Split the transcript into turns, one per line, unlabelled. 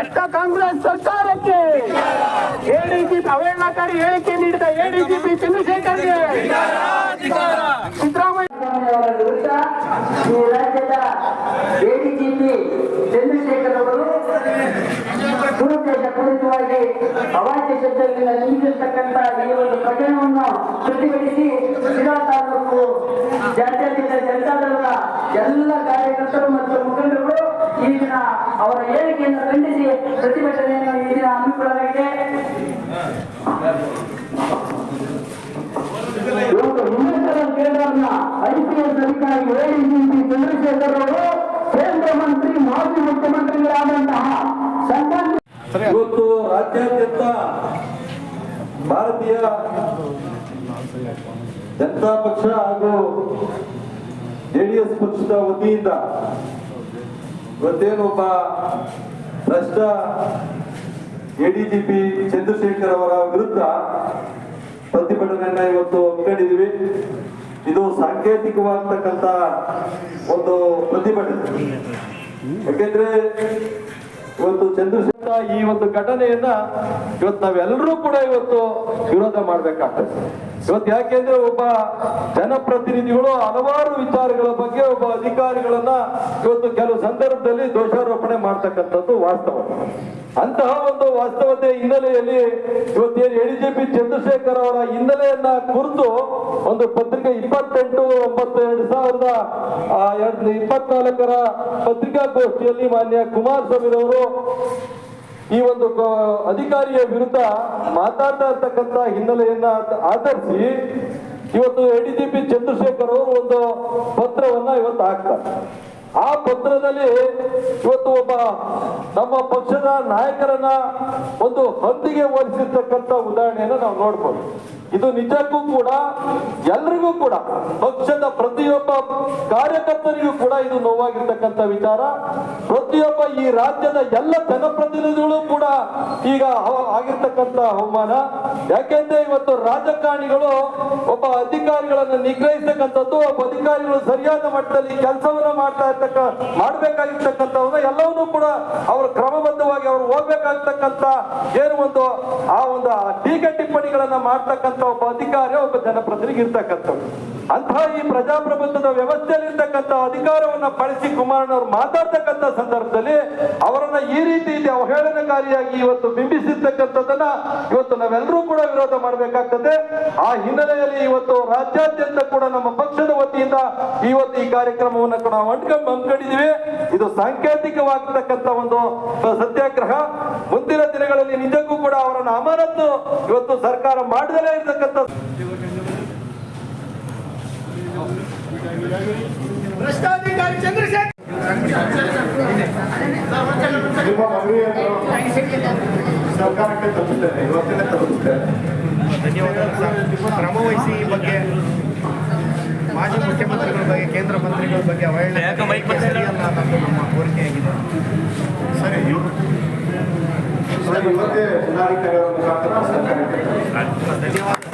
ಭ್ರಷ್ಟ ಕಾಂಗ್ರೆಸ್ ಸರ್ಕಾರಕ್ಕೆ ಎಡಿಜಿ ಅವಹೇಳನಕಾರಿ ಹೇಳಿಕೆ ನೀಡಿದ ಎಡಿಜಿಪಿ ಚಂದ್ರಶೇಖರ್ಗೆ ಸಿದ್ದರಾಮಯ್ಯ
ರಾಜ್ಯದ ಎಡಿಜಿಪಿ ಚಂದ್ರಶೇಖರ್ ಅವರು ದುರುದ್ದೇಶ ಪೂರಿತವಾಗಿ ಅವಾಚ್ಯ ಶಬ್ದಗಳಿಂದ ನಿಂದಿರ್ತಕ್ಕಂಥ ಈ ಒಂದು ಪ್ರಕರಣವನ್ನು ಪ್ರತಿಭಟಿಸಿ ಶಿರಾ ತಾಲೂಕು ಜಾತ್ಯತೀತ ಜನತಾದಳದ ಎಲ್ಲ ಕಾರ್ಯಕರ್ತರು ಮತ್ತು ಮುಖಂಡರು ಈ ದಿನ ಅವರ ಹೇಳಿಕೆಯನ್ನು ಖಂಡಿಸಿ ಪ್ರತಿಭಟನೆಯನ್ನು ಈ ದಿನ ಹಮ್ಮಿಕೊಳ್ಳಲಾಗಿದೆ. ಇವತ್ತು ಹಿಮಾಚಲ ಕೇಂದ್ರದ ಐಪಿಎಸ್ ಅಧಿಕಾರಿ ಎಡಿಜಿಪಿ ಚಂದ್ರಶೇಖರ್ ಅವರು ಕೇಂದ್ರ ಮಂತ್ರಿ, ಮಾಜಿ ಮುಖ್ಯಮಂತ್ರಿಗಳಾದಂತಹ
ಇವತ್ತು ರಾಜ್ಯಾದ್ಯಂತ ಭಾರತೀಯ ಜನತಾ ಪಕ್ಷ ಹಾಗೂ ಜೆಡಿಎಸ್ ಪಕ್ಷದ ವತಿಯಿಂದ ಇವತ್ತೇನು ನಷ್ಟ ಭ್ರಷ್ಟ ಎಡಿಜಿಪಿ ಚಂದ್ರಶೇಖರ್ ಅವರ ವಿರುದ್ಧ ಪ್ರತಿಭಟನೆಯನ್ನ ಇವತ್ತು ಹಮ್ಮಿಕೊಂಡಿದ್ದೀವಿ. ಇದು ಸಾಂಕೇತಿಕವಾಗತಕ್ಕಂತ ಒಂದು ಪ್ರತಿಭಟನೆ. ಯಾಕೆಂದ್ರೆ ಇವತ್ತು ಚಂದ್ರಶೇಖರ ಈ ಒಂದು ಘಟನೆಯನ್ನ ಇವತ್ತು ನಾವೆಲ್ಲರೂ ಕೂಡ ಇವತ್ತು ವಿರೋಧ ಮಾಡ್ಬೇಕಾಗ್ತದೆ. ಇವತ್ತು ಯಾಕೆಂದ್ರೆ ಒಬ್ಬ ಜನಪ್ರತಿನಿಧಿಗಳು ಹಲವಾರು ವಿಚಾರಗಳ ಬಗ್ಗೆ ಒಬ್ಬ ಅಧಿಕಾರಿಗಳನ್ನ ಇವತ್ತು ಕೆಲವು ಸಂದರ್ಭದಲ್ಲಿ ದೋಷಾರೋಪಣೆ ಮಾಡ್ತಕ್ಕಂಥದ್ದು ವಾಸ್ತವ. ಅಂತಹ ಒಂದು ವಾಸ್ತವತೆ ಹಿನ್ನೆಲೆಯಲ್ಲಿ ಇವತ್ತೇನು ಎಡಿಜಿಪಿ ಚಂದ್ರಶೇಖರ್ ಅವರ ಹಿನ್ನೆಲೆಯನ್ನ ಕುರಿತು ಒಂದು ಪತ್ರಿಕೆ ಇಪ್ಪತ್ತೆಂಟು ಒಂಬತ್ತು ಎರಡ್ ಸಾವಿರದ ಇಪ್ಪತ್ನಾಲ್ಕರ ಪತ್ರಿಕಾಗೋಷ್ಠಿಯಲ್ಲಿ ಮಾನ್ಯ ಕುಮಾರಸ್ವಾಮಿರವರು ಈ ಒಂದು ಅಧಿಕಾರಿಯ ವಿರುದ್ಧ ಮಾತಾಡ್ತಾ ಇರ್ತಕ್ಕಂಥ ಹಿನ್ನೆಲೆಯನ್ನ ಆಧರಿಸಿ ಇವತ್ತು ಎಡಿಜಿಪಿ ಚಂದ್ರಶೇಖರ್ ಅವರು ಒಂದು ಪತ್ರವನ್ನ ಇವತ್ತು ಹಾಕ್ತಾರೆ. ಆ ಪತ್ರದಲ್ಲಿ ಇವತ್ತು ಒಬ್ಬ ನಮ್ಮ ಪಕ್ಷದ ನಾಯಕರನ್ನ ಒಂದು ಹಂದಿಗೆ ಹೋಲಿಸಿರ್ತಕ್ಕಂಥ ಉದಾಹರಣೆಯನ್ನು ನಾವು ನೋಡ್ಬೋದು. ಇದು ನಿಜಕ್ಕೂ ಕೂಡ ಎಲ್ರಿಗೂ ಕೂಡ, ಪಕ್ಷದ ಪ್ರತಿಯೊಬ್ಬ ಕಾರ್ಯಕರ್ತರಿಗೂ ಕೂಡ ಇದು ನೋವಾಗಿರ್ತಕ್ಕಂಥ ವಿಚಾರ. ಪ್ರತಿಯೊಬ್ಬ ಈ ರಾಜ್ಯದ ಎಲ್ಲ ಜನಪ್ರತಿನಿಧಿಗಳು ಕೂಡ ಈಗ ಆಗಿರ್ತಕ್ಕಂಥ ಅವಮಾನ. ಯಾಕೆಂದ್ರೆ ಇವತ್ತು ರಾಜಕಾರಣಿಗಳು ಒಬ್ಬ ಅಧಿಕಾರಿಗಳನ್ನ ನಿಗ್ರಹಿಸ್ತಕ್ಕಂಥದ್ದು, ಒಬ್ಬ ಅಧಿಕಾರಿಗಳು ಸರಿಯಾದ ಮಟ್ಟದಲ್ಲಿ ಕೆಲಸವನ್ನ ಮಾಡ್ತಾ ಇರ್ತಕ್ಕ ಮಾಡ್ಬೇಕಾಗಿರ್ತಕ್ಕಂಥವ್ರ ಎಲ್ಲವನ್ನೂ ಕೂಡ ಅವರು ಕ್ರಮಬದ್ಧವಾಗಿ ಅವರು ಹೋಗ್ಬೇಕಾಗ್ತಕ್ಕಂಥ ಏನು ಒಂದು, ಆ ಒಂದು ಟೀಕೆ ಟಿಪ್ಪಣಿಗಳನ್ನ ಮಾಡ್ತಕ್ಕಂಥ ಒಬ್ಬ ಅಧಿಕಾರಿ ಒಬ್ಬ ಜನಪ್ರತಿನಿಧಿ ಇರ್ತಕ್ಕಂಥವ್ರು. ಅಂತಹ ಈ ಪ್ರಜಾಪ್ರಭುತ್ವದ ವ್ಯವಸ್ಥೆಯಲ್ಲಿ ಇರ್ತಕ್ಕಂಥ ಅಧಿಕಾರವನ್ನ ಬಳಸಿ ಕುಮಾರಣ್ಣವ್ರು ಮಾತಾಡ್ತಕ್ಕಂಥ ಸಂದರ್ಭದಲ್ಲಿ ಅವರನ್ನ ಈ ರೀತಿ ಅವಹೇಳನಕಾರಿಯಾಗಿ ಇವತ್ತು ಬಿಂಬಿಸಿರ್ತಕ್ಕಂಥದ್ದನ್ನ ಇವತ್ತು ನಾವೆಲ್ಲರೂ ಕೂಡ ವಿರೋಧ ಮಾಡಬೇಕಾಗ್ತದೆ. ಆ ಹಿನ್ನೆಲೆಯಲ್ಲಿ ಇವತ್ತು ರಾಜ್ಯಾದ್ಯಂತ ಕೂಡ ನಮ್ಮ ಪಕ್ಷದ ವತಿಯಿಂದ ಇವತ್ತು ಈ ಕಾರ್ಯಕ್ರಮವನ್ನು ಕೂಡ ಅಂಟ್ಕೊಂಡ್ ಹಮ್ಮಿಕೊಂಡಿದೀವಿ ಇದು ಸಾಂಕೇತಿಕವಾಗಿರ್ತಕ್ಕಂಥ ಒಂದು ಸತ್ಯಾಗ್ರಹ. ಮುಂದಿನ ದಿನಗಳಲ್ಲಿ ನಿಜಕ್ಕೂ ಕೂಡ ಅವರನ್ನು ಅಮಾನತ್ತು ಇವತ್ತು ಸರ್ಕಾರ ಮಾಡದಲೇ ಇರತಕ್ಕಂಥ
ಭ್ರಷ್ಟಾಧಿಕಾರಿ ಚಂದ್ರಶೇಖರ್
ಸರ್ಕಾರಕ್ಕೆ ತಲುಪಿಸ್ತೇನೆ ಇವತ್ತಿನೇ ತಲುಪಿಸ್ತೇನೆ
ಧನ್ಯವಾದಗಳು. ಸರ್ ಕ್ರಮ ಈ ಬಗ್ಗೆ ಮಾಜಿ ಮುಖ್ಯಮಂತ್ರಿಗಳ ಬಗ್ಗೆ ಕೇಂದ್ರ ಮಂತ್ರಿಗಳ ಬಗ್ಗೆ ಅವಹೇಳನ ಅನ್ನೋದು ನಮ್ಮ ಕೋರಿಕೆಯಾಗಿದೆ.
ಸರಿ ಇವರು ಇವತ್ತೇ ಜಿಲ್ಲಾಧಿಕಾರಿಯವರ 打电
话。